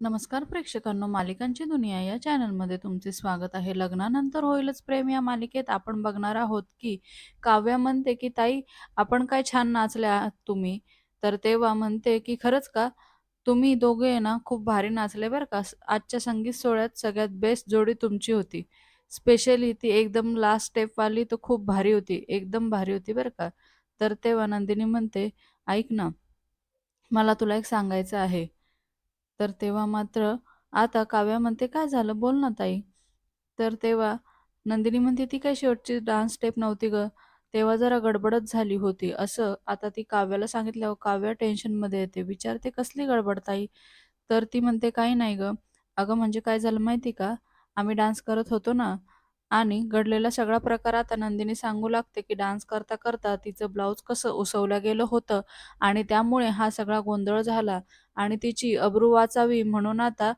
नमस्कार प्रेक्षकांनो मालिकांची दुनिया या चॅनलमध्ये तुमचे स्वागत आहे. लग्नानंतर होईलच प्रेम या मालिकेत. आपण बघणार आहोत की काव्या म्हणते की ताई आपण काय छान नाचले आहात तुम्ही? तर तेव्हा म्हणते की खरंच का? तुम्ही दोघे आहे ना खूप भारी नाचले बरं का. आजच्या संगीत सोहळ्यात सगळ्यात बेस्ट जोडी तुमची होती. स्पेशली ती एकदम लास्ट स्टेपवाली तर खूप भारी होती. एकदम भारी होती बरं का. तर तेव्हा नंदिनी म्हणते ऐक ना मला तुला एक सांगायचं आहे. तर तेव्हा मात्र आता काव्या म्हणते काय झालं? बोल ना ताई. तर तेव्हा नंदिनी म्हणते ती काय शेवटची डान्स स्टेप नव्हती ग. तेव्हा जरा गडबडच झाली होती. असं आता ती काव्याला सांगितल्यावर काव्या टेन्शनमध्ये येते. विचारते कसली गडबड ताई? तर ती म्हणते काही नाही ग. अगं म्हणजे काय झालं माहिती का? आम्ही डान्स करत होतो ना. आणि घडलेला सगळा प्रकार आता नंदिनी सांगू लागते की डान्स करता करता तिचं ब्लाऊज कसं उसवलं गेलं होतं आणि त्यामुळे हा सगळा गोंधळ झाला. आणि तिची अब्रू वाचावी म्हणून आता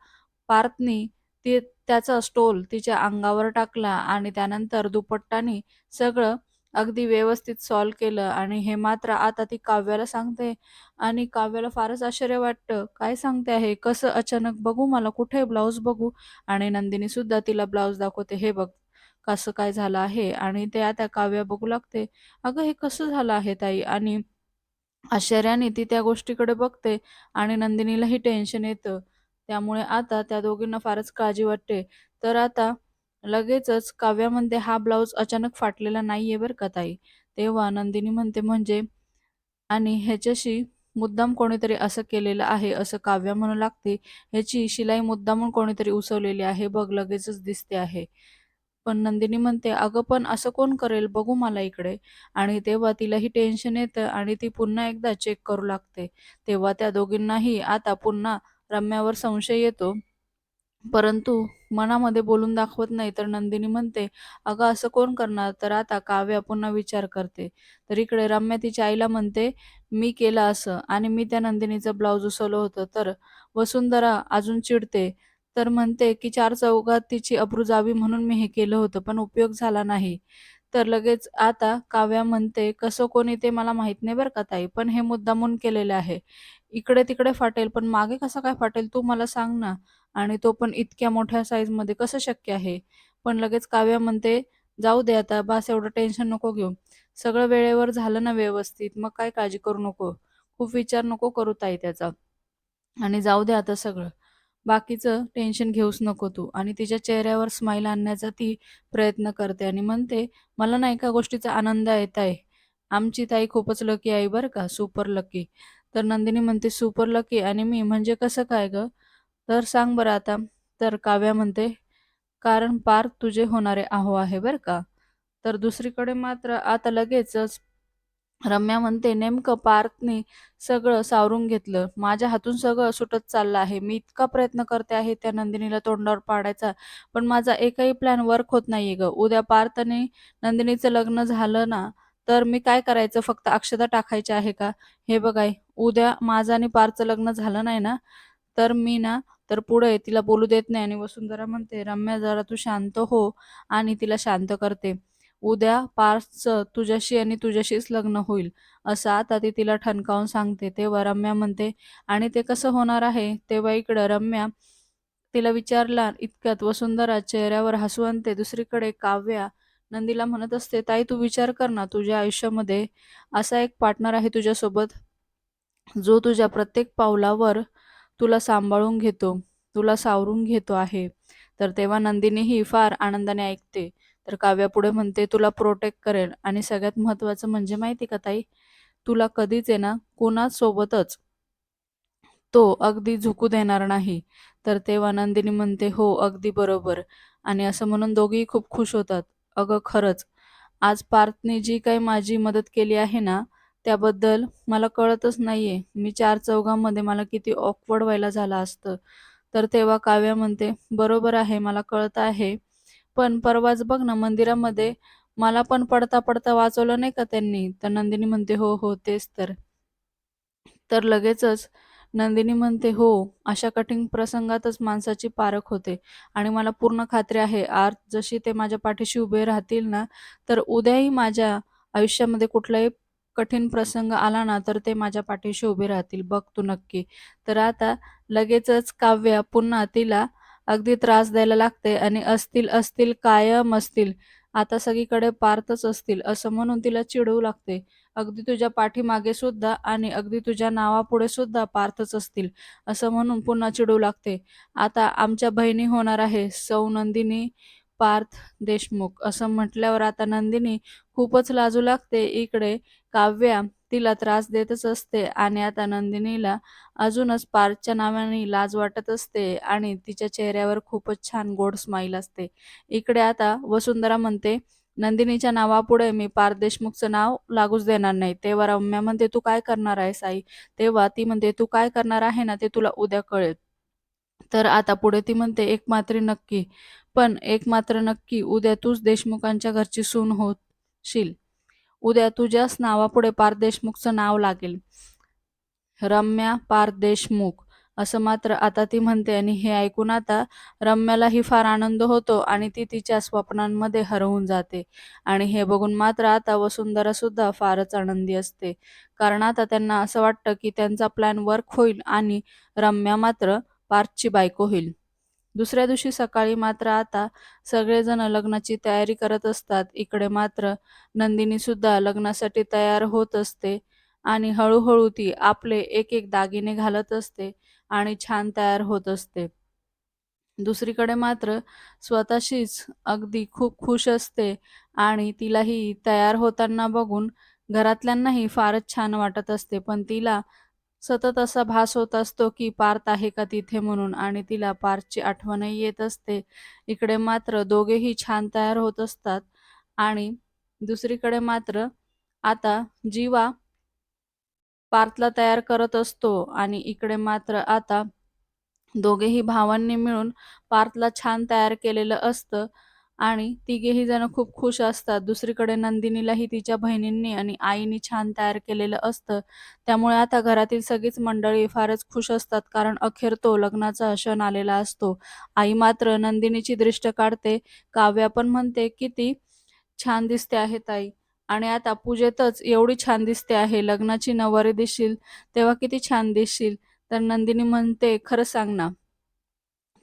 पार्थनी ती त्याचा स्टोल तिच्या अंगावर टाकला आणि त्यानंतर दुपट्टानी सगळं अगदी व्यवस्थित सॉल्व केलं आणि हे मात्र आता ती काव्याला सांगते. आणि काव्याला फारच आश्चर्य वाटतं. काय सांगते आहे? कसं अचानक बघू मला? कुठे ब्लाऊज बघू? आणि नंदिनी सुद्धा तिला ब्लाऊज दाखवते. हे बघ कसं काय झालं आहे? आणि ते आता काव्या बघू लागते. अगं हे कसं झालं आहे ताई? आणि आश्चर्याने ती त्या गोष्टीकडे बघते आणि नंदिनीलाही टेन्शन येतं. त्यामुळे आता त्या दोघींना फारच काळजी वाटते. तर आता लगेचच काव्या म्हणते हा ब्लाऊज अचानक फाटलेला नाहीये बरं का ताई. तेव्हा नंदिनी म्हणते म्हणजे? आणि ह्याच्याशी मुद्दाम कोणीतरी असं केलेलं आहे असं काव्या म्हणू लागते. ह्याची शिलाई मुद्दामून कोणीतरी उसवलेली आहे. बघ लगेचच दिसते आहे. पण नंदिनी म्हणते अगं पण असं कोण करेल? बघू मला इकडे. आणि तेव्हा तिलाही टेन्शन येतं आणि ती पुन्हा एकदा चेक करू लागते. तेव्हा त्या दोघींनाही आता पुन्हा रम्यावर संशय येतो. परंतु मनामध्ये बोलून दाखवत नाही तर नंदिनी म्हणते अगं असं कोण करणार? तर आता काव्या पुन्हा विचार करते. तर इकडे रम्या तिच्या आईला म्हणते मी केलं असं आणि मी त्या नंदिनीचं ब्लाऊज उसवलं होतं तर वसुंधरा अजून चिडते. तर म्हणते की चार चौघात तिची अब्रू जावी म्हणून मी हे केलं होतं पण उपयोग झाला नाही. तर लगेच आता काव्या म्हणते कसं कोणी ते मला माहीत नाही बरं का ताई पण हे मुद्दामून केलेले आहे. इकडे तिकडे फाटेल पण मागे कसं काय फाटेल तू मला सांग ना. आणि तो पण इतक्या मोठ्या साईजमध्ये कसं शक्य आहे? पण लगेच काव्या म्हणते जाऊ दे आता बास एवढं टेन्शन नको घेऊ. सगळं वेळेवर झालं ना व्यवस्थित मग काय काळजी करू नको. खूप विचार नको करू ताई त्याचा. आणि जाऊ दे आता सगळं. बाकीचं टेन्शन घेऊच नको तू. आणि तिच्या चेहऱ्यावर स्माईल आणण्याचा ती प्रयत्न करते आणि म्हणते मला ना एका गोष्टीचा आनंद येत आहे. आमची ताई खूपच लकी आहे बरं का सुपर लकी तर नंदिनी म्हणते सुपर लकी आणि मी? म्हणजे कसं काय ग? तर सांग बरं आता. तर काव्या म्हणते कारण पार तुझे होणारे आहो आहे बरं का. तर दुसरीकडे मात्र आता लगेचच रम्या म्हणते नेमकं पार्थने सगळं सावरून घेतलं. माझ्या हातून सगळं सुटत चाललं आहे. मी इतका प्रयत्न करते आहे त्या नंदिनीला तोंडावर पाडायचा पण माझा एकही प्लॅन वर्क होत नाहीये ग. उद्या पार्थ आणि नंदिनीचं लग्न झालं ना तर मी काय करायचं? फक्त अक्षता टाकायची आहे का? हे बघाय उद्या माझं आणि पारचं लग्न झालं नाही ना तर मी ना तर पुढे तिला बोलू देत नाही. आणि वसुंधरा म्हणते रम्या जरा तू शांत हो आणि तिला शांत करते. उद्या पार्सचं तुझ्याशी आणि तुझ्याशीच लग्न होईल असं आता ती तिला ठणकावून सांगते. तेव्हा रम्या म्हणते आणि ते कसं होणार आहे? तेव्हा इकडं रम्या तिला विचारला इतक्यात वसुंधरा चेहऱ्यावर हसू आणते. दुसरीकडे काव्या नंदीला म्हणत असते ताई तू विचार कर ना तुझ्या आयुष्यामध्ये असा एक पार्टनर आहे तुझ्यासोबत जो तुझ्या प्रत्येक पावलावर तुला सांभाळून घेतो तुला सावरून घेतो आहे. तर तेव्हा नंदिनीही फार आनंदाने ऐकते. तर काव्या पुढे म्हणते तुला प्रोटेक्ट करेल. आणि सगळ्यात महत्वाचं म्हणजे माहिती का ताई? तुला कधीच आहे ना कोणासोबतच तो अगदी झुकू देणार नाही. तर तेव्हा नंदिनी म्हणते हो अगदी बरोबर. आणि असं म्हणून दोघेही खूप खुश होतात. अगं खरंच आज पार्थने जी काही माझी मदत केली आहे ना त्याबद्दल मला कळतच नाहीये. मी चार चौघांमध्ये मला किती ऑकवर्ड व्हायला झालं असतं. तर तेव्हा काव्या म्हणते बरोबर आहे मला कळत आहे. पण परवाच बघ ना मंदिरामध्ये मला पण पडता पडता वाचवलं नाही का त्यांनी? तर नंदिनी म्हणते हो हो तेच तर. तर लगेचच नंदिनी म्हणते हो अशा कठीण प्रसंगातच माणसाची पारख होते आणि मला पूर्ण खात्री आहे. आज जशी ते माझ्या पाठीशी उभे राहतील ना तर उद्याही माझ्या आयुष्यामध्ये कुठलाही कठीण प्रसंग आला ना तर ते माझ्या पाठीशी उभे राहतील. बघ तू नक्की. तर आता लगेचच काव्या पुन्हा तिला अगदी त्रास द्यायला लागते आणि असतील असतील कायम असतील. आता सगळीकडे पार्थच असतील असं म्हणून तिला चिडवू लागते. अगदी तुझ्या पाठीमागे सुद्धा आणि अगदी तुझ्या नावापुढे सुद्धा पार्थच असतील असं म्हणून पुन्हा चिडवू लागते. आता आमच्या बहिणी होणार आहे सौ नंदिनी पार्थ देशमुख असं म्हटल्यावर आता नंदिनी खूपच लाजू लागते. इकडे काव्या तिला त्रास देतच असते आणि आता नंदिनीला अजूनच पार्थच्या नावाने लाज वाटत असते आणि तिच्या चेहऱ्यावर खूपच छान गोड स्माईल असते. इकडे आता वसुंधरा म्हणते नंदिनीच्या नावापुढे मी पार्थ देशमुखचं नाव लागूच देणार नाही. तेव्हा रम्या म्हणते तू काय करणार आहेस आई? तेव्हा ती म्हणते तू काय करणार आहे ना ते तुला उद्या कळेल. तर आता पुढे ती म्हणते एक मात्र नक्की. पण एक मात्र नक्की उद्या तूच देशमुखांच्या घरची सून होशील. उद्या तुझ्याच नावापुढे पारदेशमुखचं नाव लागेल. रम्या पारदेशमुख असं मात्र आता ती म्हणते आणि हे ऐकून आता रम्यालाही फार आनंद होतो आणि ती तिच्या स्वप्नांमध्ये हरवून जाते. आणि हे बघून मात्र आता वसुंधरा सुद्धा फारच आनंदी असते. कारण आता त्यांना असं वाटतं की त्यांचा प्लॅन वर्क होईल आणि रम्या मात्र पार्थची बायको होईल. दुसऱ्या दिवशी सकाळी मात्र आता सगळेजण लग्नाची तयारी करत असतात. इकडे मात्र नंदिनी सुद्धा लग्नासाठी तयार होत असते आणि हळूहळू ती आपले एक एक दागिने घालत असते आणि छान तयार होत असते. दुसरीकडे मात्र स्वतःशीच अगदी खूप खुश असते आणि तिलाही तयार होताना बघून घरातल्यांनाही फारच छान वाटत असते. पण तिला सतत असा भास होत असतो की पार्थ आहे का तिथे म्हणून आणि तिला पार्थची आठवणही येत असते. इकडे मात्र दोघेही छान तयार होत असतात. आणि दुसरीकडे मात्र आता जीवा पार्थला तयार करत असतो आणि इकडे मात्र आता दोघेही भावांनी मिळून पार्थला छान तयार केलेलं असतं. आणि तिघेही जण खूप खुश असतात. दुसरीकडे नंदिनीलाही तिच्या बहिणींनी आणि आईनी छान तयार केलेलं असतं. त्यामुळे आता घरातील सगळीच मंडळी फारच खुश असतात कारण अखेर तो लग्नाचा क्षण आलेला असतो. आई मात्र नंदिनीची दृष्ट काढते. काव्या पण म्हणते की ती छान दिसते आहे ताई. आणि आता पूजेतच एवढी छान दिसते आहे. लग्नाची नवारी दिसशील तेव्हा किती छान दिसशील. तर नंदिनी म्हणते खरं सांग ना.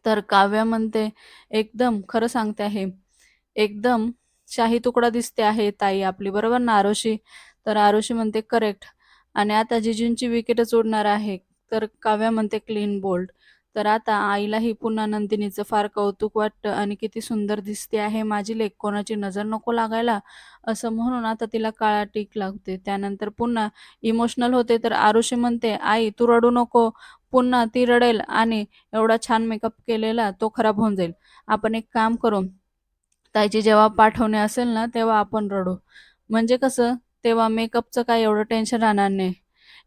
तर काव्या म्हणते एकदम खरं सांगते आहे. एकदम शाही तुकडा दिसते आहे ताई आपली बरोबर ना आरोशी तर आरोशी म्हणते करेक्ट आणि आता जिजूंची विकेटच उडणार आहे. तर काव्या म्हणते क्लीन बोल्ड तर आता आईलाही पुन्हा नंदिनीचं फार कौतुक वाटतं आणि किती सुंदर दिसते आहे माझी लेख कोणाची नजर नको लागायला असं म्हणून आता तिला काळा टीक लागते. त्यानंतर पुन्हा इमोशनल होते तर आरुषी म्हणते आई तू रडू नको. पुन्हा ती रडेल आणि एवढा छान मेकअप केलेला तो खराब होऊन जाईल. आपण एक काम करू ताईची जेव्हा पाठवणे असेल ना तेव्हा आपण रडू. म्हणजे कसं तेव्हा मेकअपचं काय एवढं टेन्शन राहणार नाही.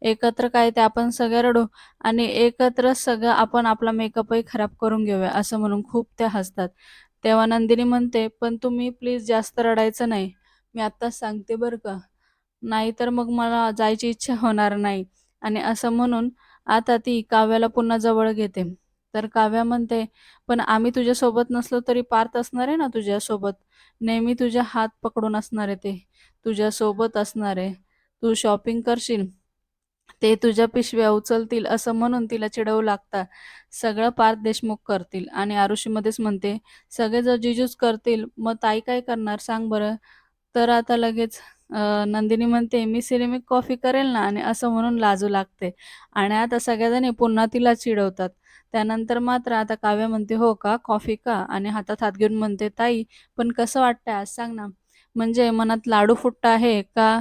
एकत्र काय ते आपण सगळे रडू आणि एकत्र सगळं आपण आपला मेकअपही खराब करून घेऊया असं म्हणून खूप ते हसतात. तेव्हा नंदिनी म्हणते पण तुम्ही प्लीज जास्त रडायचं नाही. मी आत्ताच सांगते बरं का. नाही तर मग मला जायची इच्छा होणार नाही. आणि असं म्हणून आता ती काव्याला पुन्हा जवळ घेते. तर काव्या म्हणते पण आम्ही तुझ्यासोबत नसलो तरी पार्थ असणार आहे ना तुझ्यासोबत? नेहमी तुझ्या हात पकडून असणार आहे ते. तुझ्यासोबत असणार आहे. तू शॉपिंग करशील. ते तुझ्या पिशव्या उचलतील असं म्हणून तिला चिडवू लागतात सगळं पार्थ देशमुख करतील. आणि आरुषीमध्येच म्हणते सगळे जर जिजूच करतील मग ताई काय करणार? सांग बरं. तर आता लगेच नंदिनी म्हणते मी सिरेमिक कॉफी करेल ना? आणि असं म्हणून लाजू लागते. आणि आता सगळ्याजणी पुन्हा तिला चिडवतात. त्यानंतर मात्र आता काव्या म्हणते हो का? कॉफी का? आणि हातात हात घेऊन म्हणते ताई पण कसं वाटतंय आज? सांग ना. म्हणजे मनात लाडू फुटत आहे का?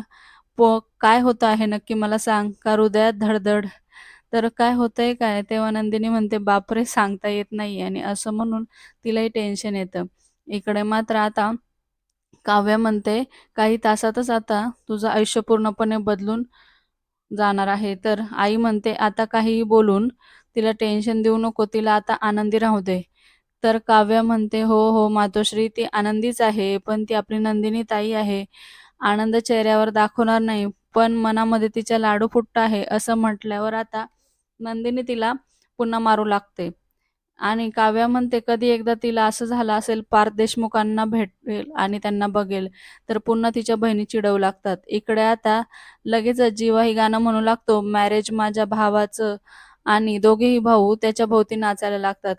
पो काय होतं आहे नक्की मला सांग. का हृदयात धडधड? तर काय होतंय काय? तेव्हा नंदिनी म्हणते बापरे सांगता येत नाही आणि असं म्हणून तिलाही टेन्शन येतं. इकडे मात्र आता काव्या म्हणते काही तासातच आता तुझं आयुष्य पूर्णपणे बदलून जाणार आहे. तर आई म्हणते आता काहीही बोलून तिला टेन्शन देऊ नको तिला आता आनंदी राहू दे. तर काव्य म्हणते हो हो मातोश्री ती आनंदीच आहे पण ती आपली नंदिनी ताई आहे. आनंद चेहऱ्यावर दाखवणार नाही पण मनामध्ये तिच्या लाडू फुट्ट आहे असं म्हटल्यावर आता नंदिनी तिला पुन्हा मारू लागते. आणि काव्या म्हणते कधी एकदा तिला असं झालं असेल पार्थ देशमुखांना भेटेल आणि त्यांना बघेल तर पुन्हा तिच्या बहिणी चिडवू लागतात. इकडे आता लगेचच जीवा ही गाणं म्हणू लागतो मॅरेज माझ्या भावाचं आणि दोघेही भाऊ त्याच्या भोवती नाचायला लागतात.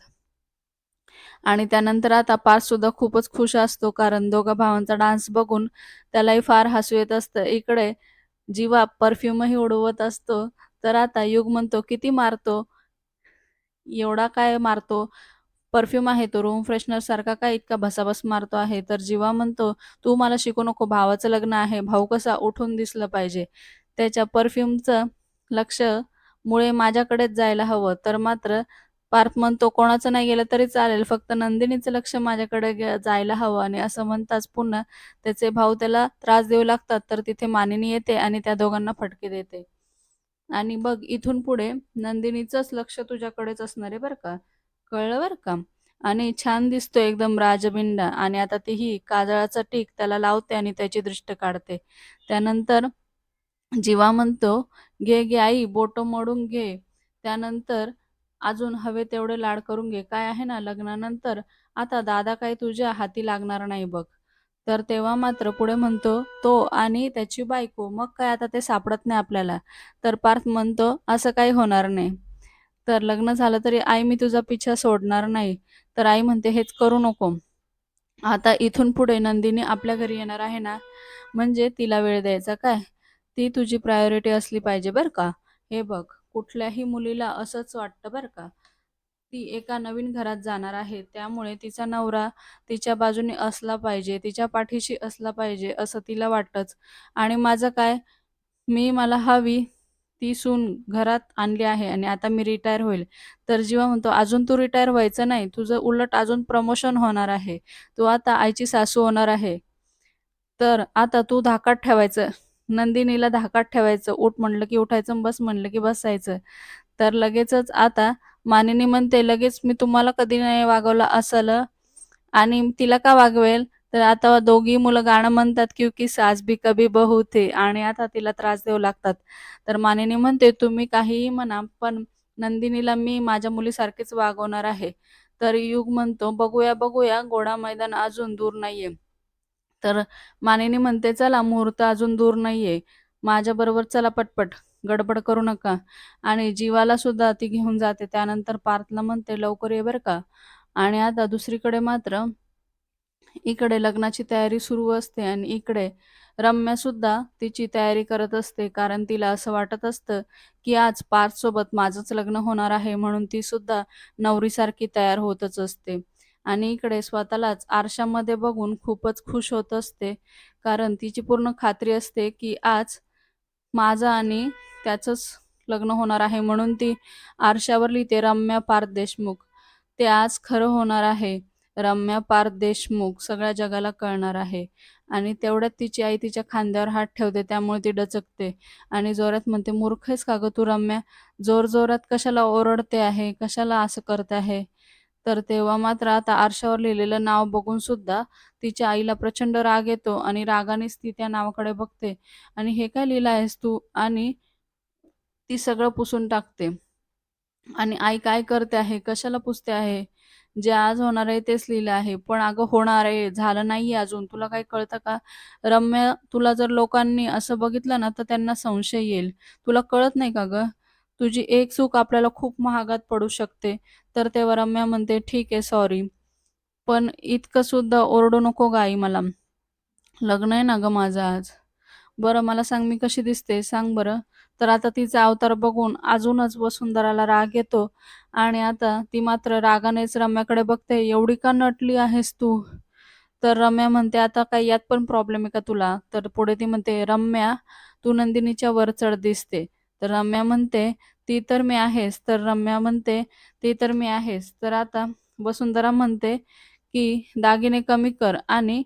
आणि त्यानंतर आता पार्थ सुद्धा खूपच खुश असतो कारण दोघा भावांचा डान्स बघून त्यालाही फार हसू येत असतं. इकडे जीवा परफ्यूमही उडवत असतो. तर आता युग म्हणतो किती मारतो? एवढा काय मारतो? परफ्यूम आहे तो रूम फ्रेशनर सारखा काय इतका भसाभस मारतो आहे? तर जीवा म्हणतो तू मला शिकू नको भावाचं लग्न आहे. भाऊ कसा उठून दिसलं पाहिजे. त्याच्या परफ्यूमचं लक्ष मुळे माझ्याकडेच जायला हवं. तर मात्र पार्थ म्हणतो कोणाचं नाही गेलं तरी चालेल. फक्त नंदिनीचं लक्ष माझ्याकडे जायला हवं आणि असं म्हणताच पुन्हा त्याचे भाऊ त्याला त्रास देऊ लागतात. तर तिथे मानिनी येते आणि त्या दोघांना फटके देते. आणि बघ इथून पुढे नंदिनीचंच लक्ष तुझ्याकडेच असणार आहे बरं का? कळलं बरं का? आणि छान दिसतो एकदम राजबिंडा. आणि आता तीही काजळाचा टीक त्याला लावते आणि त्याची दृष्ट काढते. त्यानंतर जीवा म्हणतो घे घे आई बोट मोडून घे. त्यानंतर अजून हवे तेवढे लाड करून घे. काय आहे ना लग्नानंतर आता दादा काही तुझ्या हाती लागणार नाही बघ. तर तेव्हा मात्र पुढे म्हणतो तो आणि त्याची बायको मग काय आता ते सापडत नाही आपल्याला. तर पार्थ म्हणतो असं काही होणार नाही. तर लग्न झालं तरी आई मी तुझा पिछा सोडणार नाही. तर आई म्हणते हेच करू नको. आता इथून पुढे नंदिनी आपल्या घरी येणार आहे ना म्हणजे तिला वेळ द्यायचा काय? ती तुझी प्रायोरिटी असली पाहिजे बरं का? हे बघ कुठल्याही मुलीला असंच वाटतं बरं का? ती एका नवीन घरात जाणार आहे त्यामुळे तिचा नवरा तिच्या बाजूने असला पाहिजे तिच्या पाठीशी असला पाहिजे असं तिला वाटतंच. आणि माझं काय? मी मला हवी ती सून घरात आणली आहे आणि आता मी रिटायर होईल. तर जीवा म्हणतो अजून तू रिटायर व्हायचं नाही तुझं उलट अजून प्रमोशन होणार आहे. तू आता आईची सासू होणार आहे. तर आता तू धाकात ठेवायचं. नंदिनीला धाकात ठेवायचं उठ म्हणलं की उठायचं बस म्हणलं की बसायचं. तर लगेचच आता मानिनी म्हणते लगेच मी तुम्हाला कधी नाही वागवलं असल आणि तिला का वागवेल? तर आता दोघी मुलं गाणं म्हणतात की सास भी कभी बहू थे. आणि आता तिला त्रास देऊ लागतात. तर मानिनी म्हणते तुम्ही काहीही म्हणा पण नंदिनीला मी माझ्या मुलीसारखीच वागवणार आहे. तर युग म्हणतो बघूया बघूया गोडा मैदान अजून दूर नाहीये. तर मानेनी म्हणते चला मुहूर्त अजून दूर नाहीये. माझ्या बरोबर चला पटपट. गडबड करू नका. आणि जीवाला सुद्धा ती घेऊन जाते. त्यानंतर पार्थला म्हणते लवकर ये बरं का? आणि आता दुसरीकडे मात्र इकडे लग्नाची तयारी सुरू असते आणि इकडे रम्या सुद्धा तिची तयारी करत असते. कारण तिला असं वाटत असतं की आज पार्थ सोबत माझंच लग्न होणार आहे म्हणून ती सुद्धा नवरीसारखी तयार होतच असते. आणि इकडे स्वतःलाच आरशामध्ये बघून खूपच खुश होत असते. कारण तिची पूर्ण खात्री असते की आज माझं आणि त्याचंच लग्न होणार आहे म्हणून ती आरशावर लिहिते रम्या पार्थ देशमुख. ते आज खरं होणार आहे. रम्या पार्थ देशमुख सगळ्या जगाला कळणार आहे. आणि तेवढ्यात तिची आई तिच्या खांद्यावर हात ठेवते त्यामुळे ती डचकते आणि जोरात म्हणते मूर्खच का ग तू रम्या? जोर जोरात कशाला ओरडते आहे? कशाला असं करते आहे? तर तेव्हा मात्र आता आरशावर लिहिलेलं नाव बघून सुद्धा तिच्या आईला प्रचंड राग येतो आणि रागानेच ती त्या नावाकडे बघते. आणि हे काय लिहिलं आहेस तू? आणि ती सगळं पुसून टाकते. आणि आई काय करते आहे? कशाला पुसते आहे? जे आज होणार आहे तेच लिहिलं आहे. पण अगं होणार आहे. झालं नाहीये अजून. तुला काही कळतं का? रम्य तुला जर लोकांनी असं बघितलं ना तर त्यांना संशय येईल. तुला कळत नाही का ग? तुझी एक चूक आपल्याला खूप महागात पडू शकते. तर तेव्हा रम्या म्हणते ठीक आहे सॉरी पण इतकं सुद्धा ओरडू नको गाई मला. लग्न आहे ना ग माझं आज. बरं मला सांग मी कशी दिसते सांग बरं. तर आता तिचा अवतार बघून अजूनच वसुंधराला राग येतो आणि आता ती मात्र रागानेच रम्याकडे बघते एवढी का नटली आहेस तू? तर रम्या म्हणते आता काही यात पण प्रॉब्लेम आहे का तुला? तर पुढे ती म्हणते रम्या तू नंदिनीच्या वर चढ दिसते. तर रम्या म्हणते ती तर मी आहेस. तर रम्या म्हणते ती तर मी आहेस. तर आता वसुंधरा म्हणते की दागिने कमी कर आणि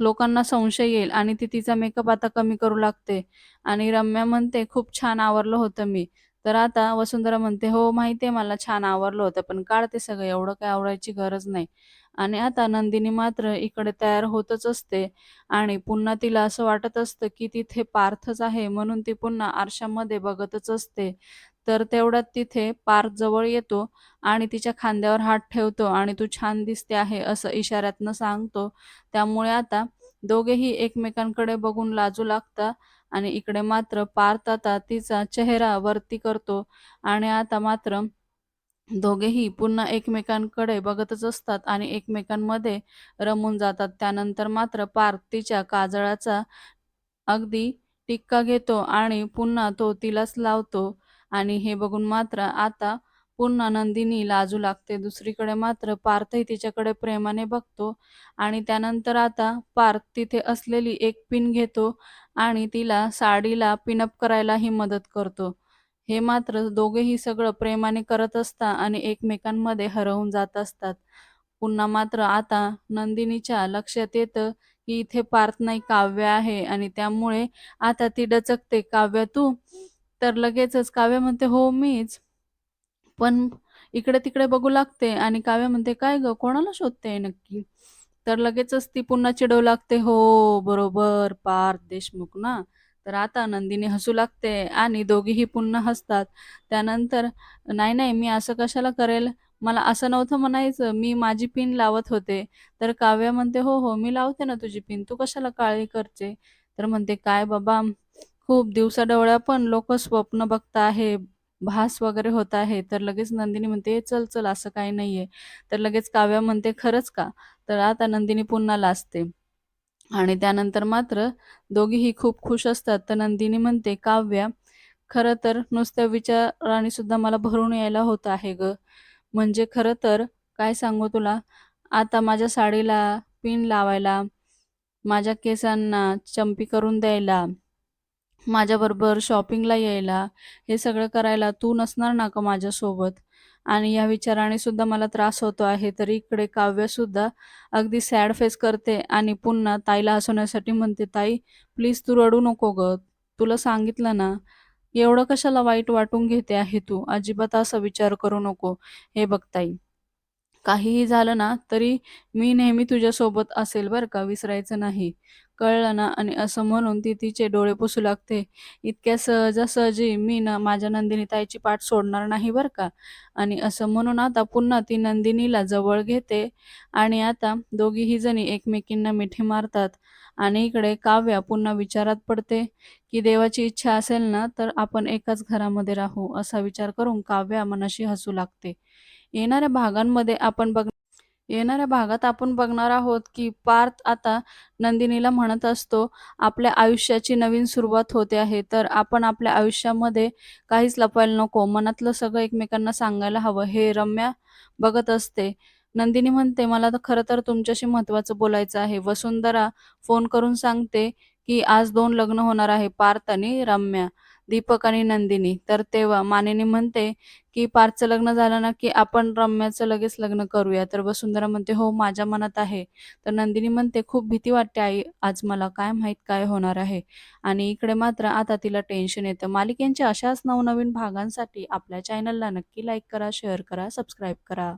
लोकांना संशय येईल आणि ती तिचा मेकअप आता कमी करू लागते. आणि रम्या म्हणते खूप छान आवरलं होतं मी. तर आता वसुंधरा म्हणते हो माहिती आहे मला छान आवरलं होतं पण काढते सगळं एवढं काय आवरायची गरज नाही. आणि आता नंदिनी मात्र इकडे तयार होतच असते. आणि पुन्हा तिला असं वाटत असतं की तिथे पार्थच आहे म्हणून ती पुन्हा आरशामध्ये बघतच असते. तर तेवढ्यात तिथे पार्थ जवळ येतो आणि तिच्या खांद्यावर हात ठेवतो आणि तू छान दिसते आहे असं इशाऱ्यातनं सांगतो. त्यामुळे आता दोघेही एकमेकांकडे बघून लाजू लागतात आणि इकडे मात्र पार्थ आता तिचा चेहरा वरती करतो. आणि आता मात्र दोघेही पुन्हा एकमेकांकडे बघतच असतात आणि एकमेकांमध्ये रमून जातात. त्यानंतर मात्र पार्थ तिच्या काजळाचा अगदी टिक्का घेतो आणि पुन्हा तो तिलाच लावतो. आणि हे बघून मात्र आता पुन्हा नंदिनी लाजू लागते. दुसरीकडे मात्र पार्थही तिच्याकडे प्रेमाने बघतो आणि त्यानंतर आता पार्थ तिथे असलेली एक पिन घेतो आणि तिला साडीला पिनअप करायलाही मदत करतो. हे मात्र दोघेही सगळं प्रेमाने करत असतात आणि एकमेकांमध्ये हरवून जात असतात. पुन्हा मात्र आता नंदिनीच्या लक्षात येतं की इथे पार्थ नाही काव्य आहे आणि त्यामुळे आता ती डचकते काव्य तू? तर लगेचच काव्य म्हणते हो मीच. पण इकडे तिकडे बघू लागते. आणि काव्य म्हणते काय ग कोणाला शोधते नक्की? तर लगेचच ती पुन्हा चिडवू लागते हो बरोबर पार्थ देशमुख ना? तर आता नंदिनी हसू लागते आणि दोघीही पुन्हा हसतात. त्यानंतर नाही नाही मी असं कशाला करेल? मला असं नव्हतं म्हणायचं. मी माझी पिन लावत होते. तर काव्य म्हणते हो हो मी लावते ना तुझी पिन. तू कशाला काळजी करते? तर म्हणते काय बाबा खूप दिवसाढवळ्या पण लोक स्वप्न बघता आहे भास वगैरे होत आहे. तर लगेच नंदिनी म्हणते चल चल असं काही नाहीये. तर लगेच काव्य म्हणते खरंच का? तर आता नंदिनी पुन्हा लाजते. आणि त्यानंतर मात्र दोघीही खूप खुश असतात. तर नंदिनी म्हणते काव्या खरं तर नुसत्या विचाराने सुद्धा मला भरून यायला होत आहे ग. म्हणजे खरं तर काय सांगू तुला? आता माझ्या साडीला पिन लावायला माझ्या केसांना चंपी करून द्यायला माझ्याबरोबर शॉपिंगला यायला हे सगळं करायला तू नसणार ना का माझ्यासोबत? आणि या विचाराने सुद्धा मला त्रास होतो आहे. तरी इकडे काव्य सुद्धा अगदी सॅड फेस करते आणि पुन्हा ताईला हसवण्यासाठी म्हणते ताई प्लीज तू रडू नको ग. तुला सांगितलं ना एवढं कशाला वाईट वाटून घेते आहे तू? अजिबात असा विचार करू नको. हे बघ ताई काहीही झालं ना तरी मी नेहमी तुझ्यासोबत असेल बरं का विसरायचं नाही. कळलं ना? आणि असं म्हणून ती तिचे डोळे पुसू लागते. इतक्या सहजासहजी मी ना माझ्या नंदिनी ताईची पाठ सोडणार नाही बरं का? आणि असं म्हणून आता पुन्हा ती नंदिनीला जवळ घेते आणि आता दोघीही जणी एकमेकींना मिठी मारतात आणि इकडे काव्या पुन्हा विचारात पडते की देवाची इच्छा असेल ना तर आपण एकाच घरामध्ये राहू असा विचार करून काव्या मनाशी हसू लागते. येणाऱ्या भागांमध्ये आपण बघ येणाऱ्या भागात आपण बघणार आहोत की पार्थ आता नंदिनीला म्हणत असतो आपल्या आयुष्याची नवीन सुरुवात होते आहे. तर आपण आपल्या आयुष्यामध्ये काहीच लपवायला नको. मनातलं सगळं एकमेकांना सांगायला हवं. हे रम्या बघत असते. नंदिनी म्हणते मला तर खरं तर तुमच्याशी महत्वाचं बोलायचं आहे. वसुंधरा फोन करून सांगते की आज दोन लग्न होणार आहे पार्थ आणि रम्या. दीपक आणि नंदिनी. तर तेव्हा मानिनी म्हणते की पार्थचं लग्न झालं ना की आपण रम्याचं लगेच लग्न करूया. तर वसुंधरा म्हणते हो माझ्या मनात आहे. तर नंदिनी म्हणते खूप भीती वाटते आई आज मला काय माहीत काय होणार आहे? आणि इकडे मात्र आता तिला टेन्शन येतं. मालिकेंच्या अशाच नवनवीन भागांसाठी आपल्या चॅनलला नक्की लाईक करा शेअर करा सबस्क्राईब करा.